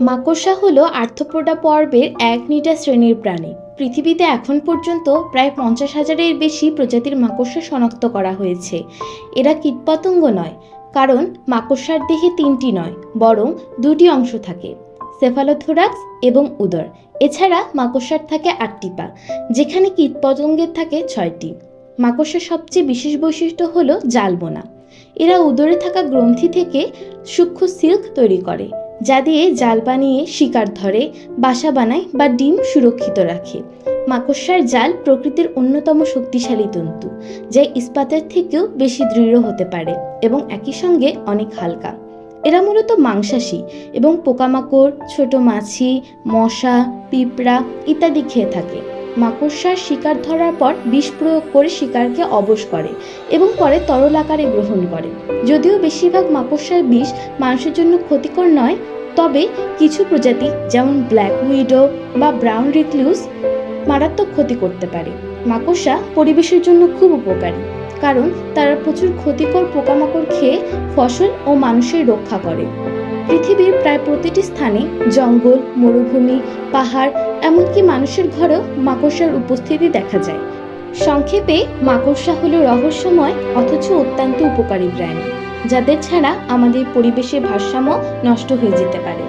মাকড়সা হলো আর্থ্রোপোডা পর্বের এক নিটা শ্রেণির প্রাণী। পৃথিবীতে এখন পর্যন্ত প্রায় পঞ্চাশ হাজারের বেশি প্রজাতির মাকড়সা শনাক্ত করা হয়েছে। এরা কীটপতঙ্গ নয়, কারণ মাকড়সার দেহে তিনটি নয়, বরং দুটি অংশ থাকে, সেফালোথোরাক্স এবং উদর। এছাড়া মাকড়সার থাকে আটটি পা, যেখানে কীটপতঙ্গের থাকে ছয়টি। মাকড়সার সবচেয়ে বিশেষ বৈশিষ্ট্য হলো জালবোনা। এরা উদরে থাকা গ্রন্থি থেকে সূক্ষ্ম সিল্ক তৈরি করে। যা দিয়ে জাল বানিয়ে শিকার ধরে, বাসা বানায় বা ডিম সুরক্ষিত রাখে। মাকড়সার জাল প্রকৃতির অন্যতম শক্তিশালী তন্তু, যা ইস্পাতের থেকেও বেশি দৃঢ় হতে পারে এবং একই সঙ্গে অনেক হালকা। এরা মূলত মাংসাশী এবং পোকামাকড়, ছোট মাছি, মশা, পিঁপড়া ইত্যাদি খেয়ে থাকে। মাকড়সার শিকার ধরার পর বিষ প্রয়োগ করে শিকারকে অবশ করে এবং পরে তরল আকারে গ্রহণ করে। যদিও বেশিরভাগ মাকড়সার বিষ মানুষের জন্য ক্ষতিকর নয়, তবে কিছু প্রজাতি, যেমন ব্ল্যাক উইডো বা ব্রাউন রিক্লুস, মারাত্মক ক্ষতি করতে পারে। মাকড়সা পরিবেশের জন্য খুব উপকারী, কারণ তারা প্রচুর ক্ষতিকর পোকামাকড় খেয়ে ফসল ও মানুষের রক্ষা করে। পৃথিবীর প্রায় প্রতিটি স্থানে জঙ্গল, মরুভূমি, পাহাড় এমনকি মানুষের ঘরেও মাকড়সার উপস্থিতি দেখা যায়। সংক্ষেপে, মাকড়সা হলো রহস্যময় অথচ অত্যন্ত উপকারী প্রাণী, যাদের ছাড়া আমাদের পরিবেশের ভারসাম্য নষ্ট হয়ে যেতে পারে।